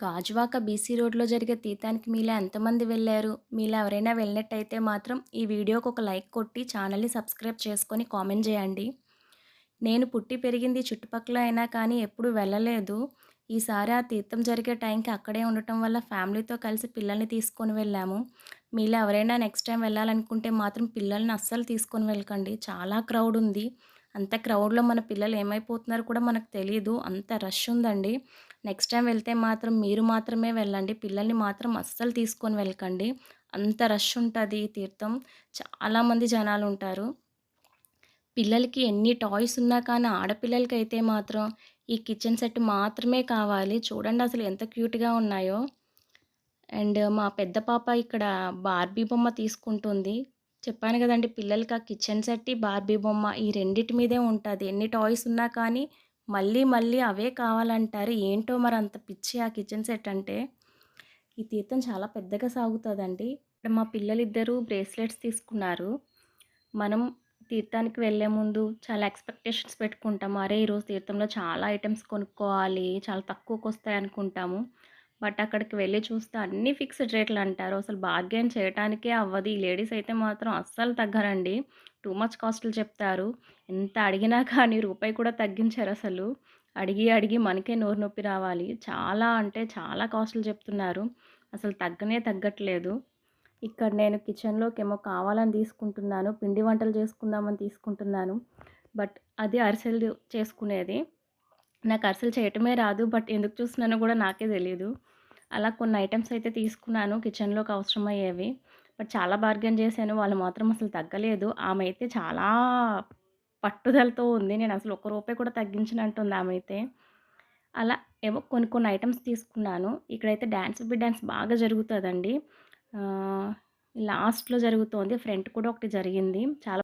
Gajuwaka BC రోడ్‌లో జరిగే తీర్థానికి మీలో ఎంతమంది వెళ్ళారు మీలో ఎవరైనా వెళ్ళినట్టయితే మాత్రం ఈ వీడియోకి ఒక లైక్ కొట్టి ఛానల్‌ని సబ్స్క్రైబ్ చేసుకొని కామెంట్ చేయండి. నేను పుట్టి పెరిగింది చుట్టుపక్కల అయినా కానీ ఎప్పుడు వెళ్ళలేదు. ఈసారి ఆ తీర్థం జరిగే టైంకి అక్కడే ఉండటం వల్ల ఫ్యామిలీతో కలిసి పిల్లల్ని తీసుకొని వెళ్ళాము. మీలో ఎవరైనా నెక్స్ట్ టైం వెళ్ళాలనుకుంటే మాత్రం పిల్లల్ని అస్సలు తీసుకొని వెళ్ళకండి. చాలా క్రౌడ్ ఉంది. అంత క్రౌడ్‌లో మన పిల్లలు ఏమైపోతున్నారో కూడా మనకు తెలియదు అంత రష్ ఉందండి. నెక్స్ట్ టైం వెళ్తే మాత్రం మీరు మాత్రమే వెళ్ళండి. పిల్లల్ని మాత్రం అస్సలు తీసుకొని వెళ్ళకండి. అంత రష్ ఉంటుంది తీర్థం. చాలామంది జనాలు ఉంటారు పిల్లలకి ఎన్ని టాయ్స్ ఉన్నా కానీ ఆడపిల్లలకైతే మాత్రం ఈ కిచెన్ సెట్ మాత్రమే కావాలి. చూడండి అసలు ఎంత క్యూట్‌గా ఉన్నాయో. అండ్ మా పెద్ద పాప ఇక్కడ బార్బీ బొమ్మ తీసుకుంటుంది. చెప్పాను కదండి పిల్లలకి ఆ కిచెన్ సెట్, బార్బీ బొమ్మ ఈ రెండిటి మీదే ఉంటుంది ఎన్ని టాయ్స్ ఉన్నా కానీ మళ్ళీ మళ్ళీ అవే కావాలంటారు. ఏంటో మరి అంత పిచ్చి ఆ కిచెన్ సెట్ అంటే. ఈ తీర్థం చాలా పెద్దగా సాగుతుందండి ఇక్కడ మా పిల్లలిద్దరూ బ్రేస్లెట్స్ తీసుకున్నారు. మనం తీర్థానికి వెళ్ళే ముందు చాలా ఎక్స్‌పెక్టేషన్స్ పెట్టుకుంటాము. అరే! ఈరోజు తీర్థంలో చాలా ఐటమ్స్ కొనుక్కోవాలి. చాలా తక్కువకొస్తాయి అనుకుంటాము. బట్ అక్కడికి వెళ్ళి చూస్తే అన్నీ ఫిక్స్డ్ రేట్లు అంటారు. అసలు బార్గెయిన్ చేయటానికే అవ్వదు. ఈ లేడీస్ అయితే మాత్రం అస్సలు తగ్గరండి. టూ మచ్ కాస్ట్‌లు చెప్తారు. ఎంత అడిగినా కానీ రూపాయి కూడా తగ్గించారు అసలు అడిగి అడిగి మనకే నోరు నొప్పి రావాలి. చాలా అంటే చాలా కాస్ట్‌లు చెప్తున్నారు. అసలు తగ్గనే తగ్గట్లేదు. ఇక్కడ నేను కిచెన్లోకి ఏమో కావాలని తీసుకుంటున్నాను. పిండి వంటలు చేసుకుందామని తీసుకుంటున్నాను. బట్ అది అరిసెలు చేసుకునేది. నాకు అసలు చేయటమే రాదు. బట్ ఎందుకు చూస్తున్నానో కూడా నాకే తెలియదు అలా కొన్ని ఐటమ్స్ అయితే తీసుకున్నాను కిచెన్‌లోకి అవసరమయ్యేవి. బట్ చాలా బార్గెన్ చేశాను. వాళ్ళు మాత్రం అసలు తగ్గలేదు. ఆమె అయితే చాలా పట్టుదలతో ఉంది. నేను అసలు ఒక్క రూపాయి కూడా తగ్గించినట్టుంది ఆమె అయితే అలా ఏవో కొన్ని కొన్ని ఐటమ్స్ తీసుకున్నాను. ఇక్కడైతే డ్యాన్స్ బి డ్యాన్స్ బాగా జరుగుతుందండి లాస్ట్‌లో జరుగుతోంది. ఫ్రంట్ కూడా ఒకటి జరిగింది. చాలా